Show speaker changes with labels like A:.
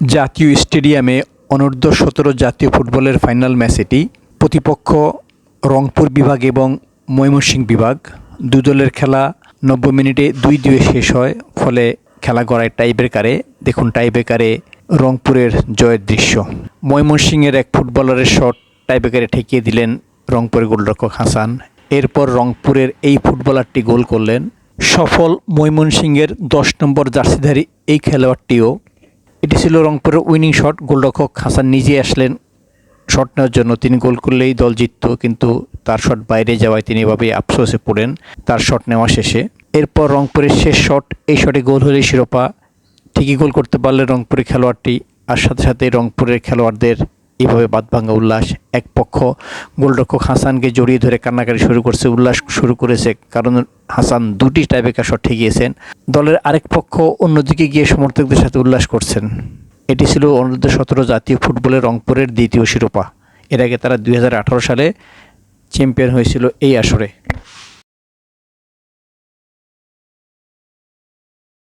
A: জাতীয় স্টেডিয়ামে অনূর্ধ্ব সতেরো জাতীয় ফুটবলের ফাইনাল ম্যাচেটি প্রতিপক্ষ রংপুর বিভাগ এবং ময়মনসিংহ বিভাগ। দুই দলের খেলা নব্বই মিনিটে দুই দুয়ে শেষ হয়, ফলে খেলা গড়ায় টাইব্রেকারে। দেখুন টাইব্রেকারে রংপুরের জয়ের দৃশ্য। ময়মনসিংহের এক ফুটবলারের শট টাইব্রেকারে ঠেকিয়ে দিলেন রংপুরের গোলরক্ষক হাসান। এরপর রংপুরের এই ফুটবলারটি গোল করলেন। সফল ময়মনসিংহের দশ নম্বর জার্সিধারী এই খেলোয়াড়টিও এটি ছিল রংপুরের উইনিং শট গোলরক্ষক হাসান নিজে আসলেন শট নেওয়ার জন্য। তিনি গোল করলেই দল জিতত, কিন্তু তার শট বাইরে যাওয়ায় তিনি এভাবে আফসোসে পড়েন তার শট নেওয়া শেষে। এরপর রংপুরের শেষ শট এই শটে গোল হলেই শিরোপা। ঠিকই গোল করতে পারলে রংপুরের খেলোয়াড়টি, আর সাথে সাথে রংপুরের খেলোয়াড়দের এভাবে বাদভাঙ্গা উল্লাস, এক পক্ষ গোলরক্ষক হাসানকে জড়িয়ে ধরে কান্নাকাটি শুরু করছে, উল্লাস শুরু করেছে, কারণ হাসান দুটি টাইবেকার শট ঠেকিয়েছেন। দলের আরেক পক্ষ অন্যদিকে গিয়ে সমর্থকদের সাথে উল্লাস করছেন। এটি ছিল অনূর্ধ্ব সতেরো জাতীয় ফুটবলের রংপুরের দ্বিতীয় শিরোপা। এর আগে তারা দুই হাজার আঠারো সালে চ্যাম্পিয়ন হয়েছিল এই আসরে।